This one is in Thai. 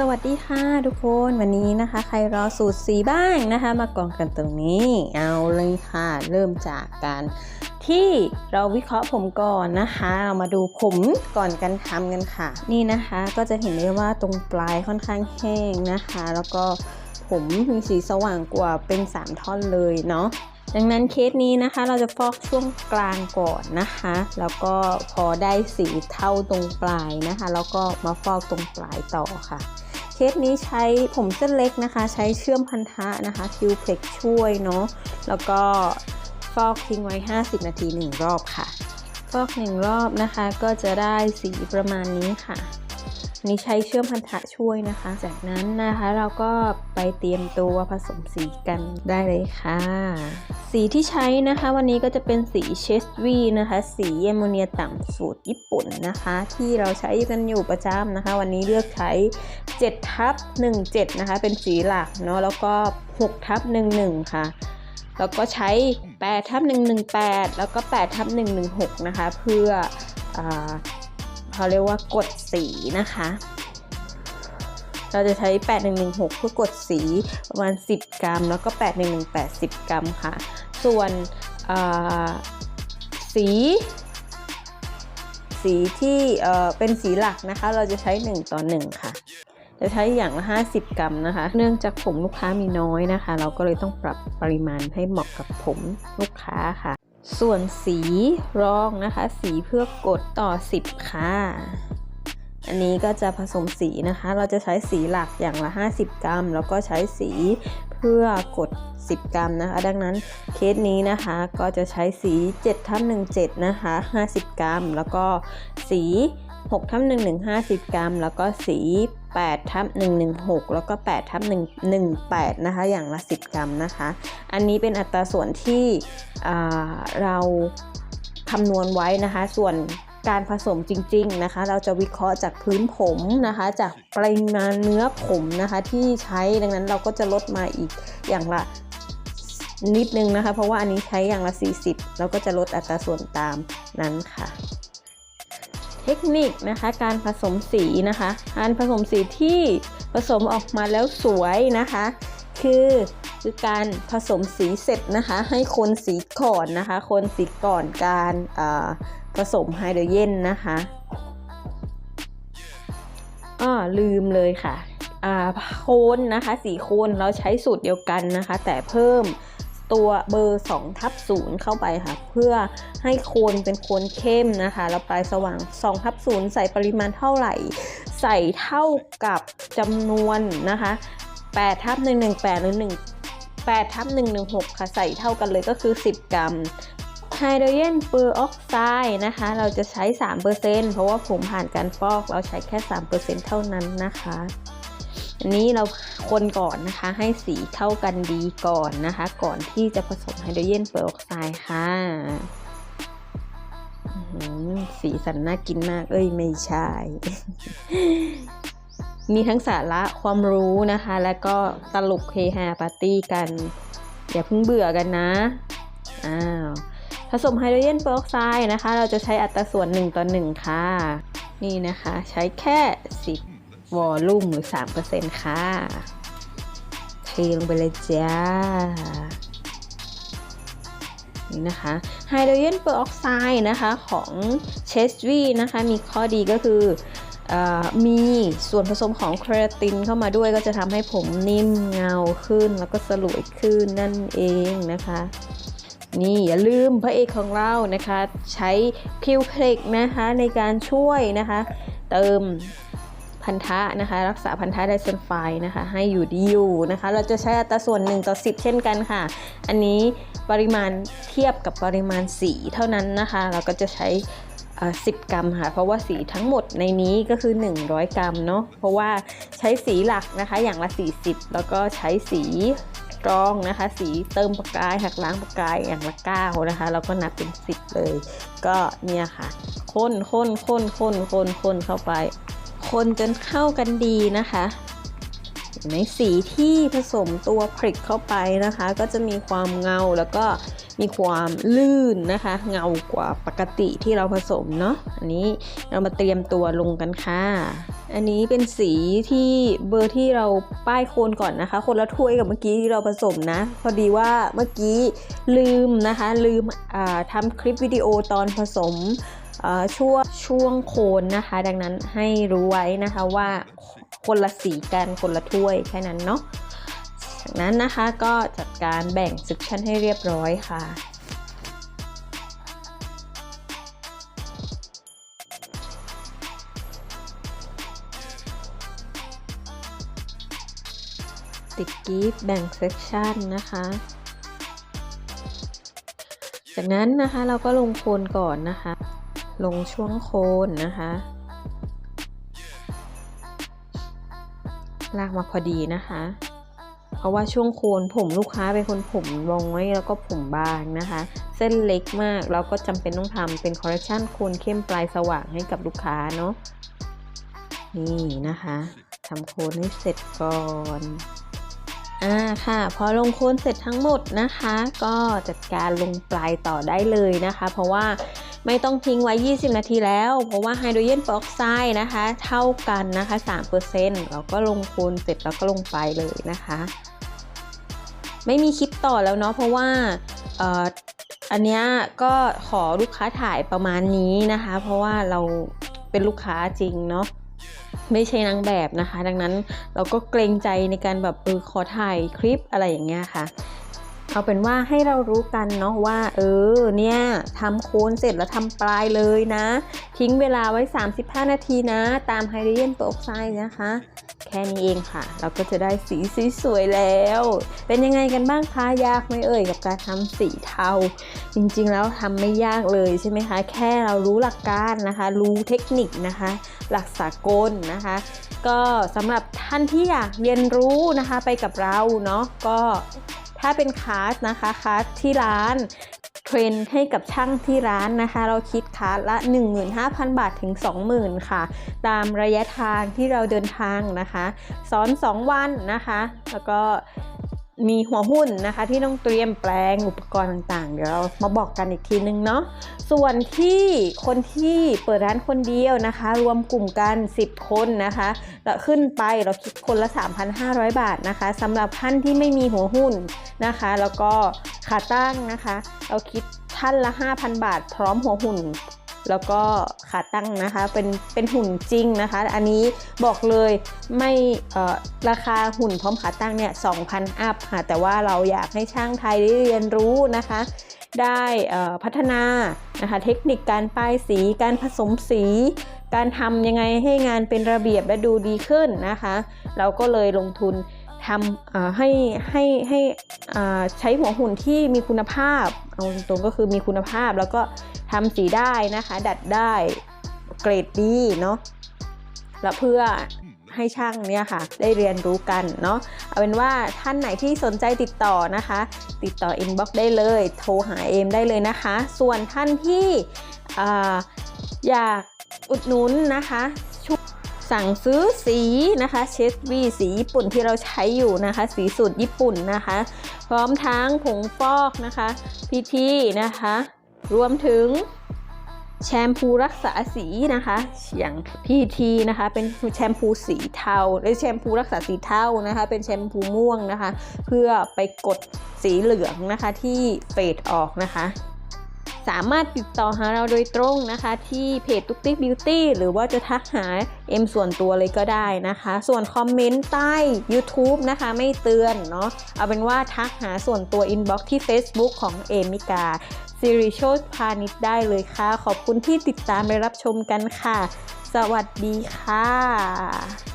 สวัสดีค่ะทุกคนวันนี้นะคะ ใครรอสูตรสีบ้างนะคะ มากองกันตรงนี้ เอาเลยค่ะเริ่มจากการที่เราวิเคราะห์ผมก่อนนะคะเรามาดูผมก่อนกันทำกันค่ะ นี่นะคะก็จะเห็นได้ว่าตรงปลายค่อนข้างแห้งนะคะ แล้วก็ผมมีสีสว่างกว่าเป็น 3 ท่อนเลยเนาะดังนั้นเคสนี้นะคะเราจะฟอกช่วงกลางก่อนนะคะ แล้วก็พอได้สีเท่าตรงปลายนะคะ แล้วก็มาฟอกตรงปลายต่อค่ะ เคสนี้ใช้ผมเส้นเล็กนะคะ ใช้เชื่อมพันธะนะคะคิวเพล็กช่วยเนาะแล้วก็ฟอกทิ้งไว้ 50 นาที 1 รอบค่ะ ฟอก 1 รอบนะคะก็จะได้สีประมาณนี้ค่ะ นี่ใช้เชื่อมพันธะช่วยนะคะ จากนั้นนะคะเราก็ไปเตรียมตัวผสมสีกันได้เลยค่ะ สีที่ใช้นะคะวันนี้ก็จะเป็นสีเชสวีนะคะ สีแอมโมเนียต่ำสูตรญี่ปุ่นนะคะ ที่เราใช้กันอยู่ประจำนะคะ วันนี้เลือกใช้7ทับ17 นะคะ เป็นสีหลักเนาะแล้วก็6ทับ11 ค่ะแล้วก็ใช้8ทับ118 แล้วก็8ทับ116 นะคะ เพื่ออ เขาเรียกว่ากดสีนะคะ เราจะใช้ 8116 เพื่อกดสีประมาณ 10 กรัม แล้วก็ 8118 10 กรัมค่ะ ส่วนสี สีที่เป็นสีหลักนะคะ เราจะใช้ 1 ต่อ 1 ค่ะจะใช้อย่างละ50 กรัมนะคะ เนื่องจากผมลูกค้ามีน้อยนะคะ เราก็เลยต้องปรับปริมาณให้เหมาะกับผมลูกค้าค่ะ ส่วนสีรองนะคะ สีเพื่อกดต่อ 10 ค่ะ อันนี้ก็จะผสมสีนะคะ เราจะใช้สีหลักอย่างละ 50 กรัม แล้วก็ใช้สีเพื่อกด 10 กรัมนะคะ ดังนั้นเคสนี้นะคะก็จะใช้สี7ทับ17นะคะ 50 กรัม แล้วก็สี 6ทับ11 50 กรัม แล้วก็สี8ทับ116 แล้วก็8ทับ118 นะคะ อย่างละ 10 กรัมนะคะ อันนี้เป็นอัตราส่วนที่เราคำนวณไว้นะคะ ส่วนการผสมจริง ๆนะคะ เราจะวิเคราะห์จากพื้นผมนะคะ จากปริมาณเนื้อผมนะคะที่ใช้ดังนั้นเราก็จะลดมาอีกอย่างละนิดนึงนะคะ เพราะว่าอันนี้ใช้อย่างละ 40 เราก็จะลดอัตราส่วนตามนั้นค่ะ เทคนิคนะคะการผสมสีนะคะการผสมสีที่ผสมออกมาแล้วสวยนะคะ คือคือการผสมสีเสร็จนะคะ ให้คนสีก่อนนะคะ คนสีก่อนการผสมไฮโดรเจนนะคะอ้อลืมเลยค่ะโคนนะคะสีโคนเราใช้สูตรเดียวกันนะคะ แต่เพิ่ม ตัวเบอร์2ทับ0เข้าไปค่ะ เพื่อให้โคนเป็นโคนเข้มนะคะแล้วปลายสว่าง2ทับ0ใส่ปริมาณเท่าไหร่ ใส่เท่ากับจำนวนนะคะ8ทับ118หรือ1 8ทับ116 ค่ะ ใส่เท่ากันเลยก็คือ 10 กรัมไฮโดรเจนเปอร์ออกไซด์นะคะ เราจะใช้ 3%เพราะว่าผมผ่านการฟอกเราใช้แค่ 3%เท่านั้นนะคะ อันนี้เราคนก่อนนะคะ ให้สีเข้ากันดีก่อนนะคะ ก่อนที่จะผสมไฮโดรเจนเปอร์ออกไซด์ค่ะสีสันน่ากินมาก เอ้ยไม่ใช่ มีทั้งสาระความรู้นะคะ และก็ตลกเฮฮาปาร์ตี้กัน อย่าเพิ่งเบื่อกันนะ อ้าวผสมไฮโดรเจนเปอร์ออกไซด์นะคะ เราจะใช้อัตราส่วน 1 ต่อ 1 ค่ะ นี่นะคะ ใช้แค่ 10 วอลลุ่มหรือ3%ค่ะเทลงไปเลยจ้า นี่นะคะไฮโดรเจนเปอร์ออกไซด์นะคะของเชสวีนะคะ มีข้อดีก็คือมีส่วนผสมของเคราตินเข้ามาด้วยก็จะทำให้ผมนิ่มเงาขึ้นแล้วก็สลวยขึ้นนั่นเองนะคะ นี่อย่าลืมพระเอกของเรานะคะ ใช้คิวเพล็กนะคะในการช่วยนะคะ เติม พันธะนะคะ รักษาพันธะไดเซนไฟนะคะ ให้อยู่ดีอยู่นะคะ เราจะใช้อัตราส่วน 1 ต่อ 10 เช่นกันค่ะ อันนี้ปริมาณเทียบกับปริมาณสีเท่านั้นนะคะ เราก็จะใช้10 กรัมค่ะ เพราะว่าสีทั้งหมดในนี้ก็คือ 100 กรัมเนาะเพราะว่าใช้สีหลักนะคะอย่างละ 40 แล้วก็ใช้สีรองนะคะ สีเติมประกายหักล้างประกายอย่างละ9นะคะแล้วก็นับเป็น 10 เลย ก็เนี่ยค่ะ ค้นค้นค้นค้นค้นค้นเข้าไป คนจนเข้ากันดีนะคะในสีที่ผสมตัวพริกเข้าไปนะคะ ก็จะมีความเงาแล้วก็มีความลื่นนะคะ เงากว่าปกติที่เราผสมเนาะอันนี้เรามาเตรียมตัวลงกันค่ะ อันนี้เป็นสีที่เบอร์ที่เราป้ายโคนก่อนนะคะ คนละถ้วยกับเมื่อกี้ที่เราผสมนะ พอดีว่าเมื่อกี้ลืมนะคะ ลืมทำคลิปวิดีโอตอนผสม ช่วงช่วงโคนนะคะ ดังนั้นให้รู้ไว้นะคะว่าคนละสีกันคนละถ้วยแค่นั้นเนาะจากนั้นนะคะก็จัดการแบ่งเซกชันให้เรียบร้อยค่ะติดกีฟแบ่งเซกชันนะคะ จากนั้นนะคะเราก็ลงโคนก่อนนะคะ ลงช่วงโคนนะคะ ลากมาพอดีนะคะ เพราะว่าช่วงโคนผมลูกค้าเป็นคนผมลงไว้แล้วก็ผมบางนะคะ เส้นเล็กมากเราก็จำเป็นต้องทำเป็นคอร์เรคชันโคนเข้มปลายสว่างให้กับลูกค้าเนาะนี่นะคะทำโคนให้เสร็จก่อนอ่าค่ะ พอลงโคนเสร็จทั้งหมดนะคะ ก็จัดการลงปลายต่อได้เลยนะคะ เพราะว่า ไม่ต้องทิ้งไว้ 20 นาทีแล้ว เพราะว่าไฮโดรเจนเปอร์ออกไซด์นะคะ เท่ากันนะคะ3%เราก็ลงโคนเสร็จแล้วก็ลงไปเลยนะคะ ไม่มีคลิปต่อแล้วเนาะเพราะว่าอันนี้ก็ขอลูกค้าถ่ายประมาณนี้นะคะ เพราะว่าเราเป็นลูกค้าจริงเนาะไม่ใช่นางแบบนะคะ ดังนั้นเราก็เกรงใจในการแบบเออขอถ่ายคลิปอะไรอย่างเงี้ยค่ะ เอาเป็นว่าให้เรารู้กันเนาะว่า เออเนี่ยทำโคนเสร็จแล้วทำปลายเลยนะ ทิ้งเวลาไว้ 35 นาทีนะ ตามไฮโดรเจนเปอร์ออกไซด์นะคะ แค่นี้เองค่ะ เราก็จะได้สีสวยแล้ว เป็นยังไงกันบ้างคะยากไหมเอ่ยกับการทำสีเทา จริงๆแล้วทำไม่ยากเลยใช่ไหมคะ แค่เรารู้หลักการนะคะ รู้เทคนิคนะคะ หลักสากลนะคะ ก็สำหรับท่านที่อยากเรียนรู้นะคะไปกับเราเนาะก็ ถ้าเป็นคลาสนะคะคลาสที่ร้านเทรนให้กับช่างที่ร้านนะคะ เราคิดคลาสละ 15,000 บาทถึง 20,000 ค่ะ ตามระยะทางที่เราเดินทางนะคะ สอน 2 วันนะคะ แล้วก็ มีหัวหุ้นนะคะที่ต้องเตรียมแปลงอุปกรณ์ต่างๆ เดี๋ยวเรามาบอกกันอีกทีนึงเนาะส่วนที่คนที่เปิดร้านคนเดียวนะคะ รวมกลุ่มกัน 10 คนนะคะแล้วขึ้นไปเราคิดคนละ 3,500 บาทนะคะสำหรับท่านที่ไม่มีหัวหุ้นนะคะ แล้วก็ขาตั้งนะคะ เราคิดท่านละ 5,000 บาท พร้อมหัวหุ่น แล้วก็ขาตั้งนะคะเป็นเป็นหุ่นจริงนะคะ อันนี้บอกเลยไม่ราคาหุ่นพร้อมขาตั้งเนี่ย2,000 อัพค่ะแต่ว่าเราอยากให้ช่างไทยได้เรียนรู้นะคะ ได้พัฒนานะคะเทคนิคการป้ายสีการผสมสีการทำยังไงให้งานเป็นระเบียบและดูดีขึ้นนะคะ เราก็เลยลงทุน ทำให้ให้ให้ใช้หัวหุ่นที่มีคุณภาพเอาตรงก็คือมีคุณภาพแล้วก็ทำสีได้นะคะ ดัดได้เกรดดีเนาะแล้วเพื่อให้ช่างเนี่ยค่ะ ได้เรียนรู้กันเนาะเอาเป็นว่าท่านไหนที่สนใจติดต่อนะคะ ติดต่ออินบ็อกซ์ได้เลย โทรหาเอมได้เลยนะคะ ส่วนท่านที่ออยากอุดหนุนนะคะ สั่งซื้อสีนะคะเชสวีสีญี่ปุ่นที่เราใช้อยู่นะคะ สีสูตรญี่ปุ่นนะคะ พร้อมทั้งผงฟอกนะคะพีทีนะคะ รวมถึงแชมพูรักษาสีนะคะ อย่างพีทีนะคะ เป็นแชมพูสีเทาหรือแชมพูรักษาสีเทานะคะ เป็นแชมพูม่วงนะคะ เพื่อไปกดสีเหลืองนะคะที่เฟดออกนะคะ สามารถติดต่อหาเราโดยตรงนะคะ ที่เพจตุ๊กติ๊กบิวตี้หรือว่าจะทักหาเอ็มส่วนตัวเลยก็ได้นะคะ ส่วนคอมเมนต์ใต้ YouTube นะคะ ไม่เตือนเนาะเอาเป็นว่าทักหาส่วนตัวอินบ็อกซ์ที่ Facebook ของเอมิกาซิริโชตพาณิชย์ได้เลยค่ะ ขอบคุณที่ติดตามไปรับชมกันค่ะ สวัสดีค่ะ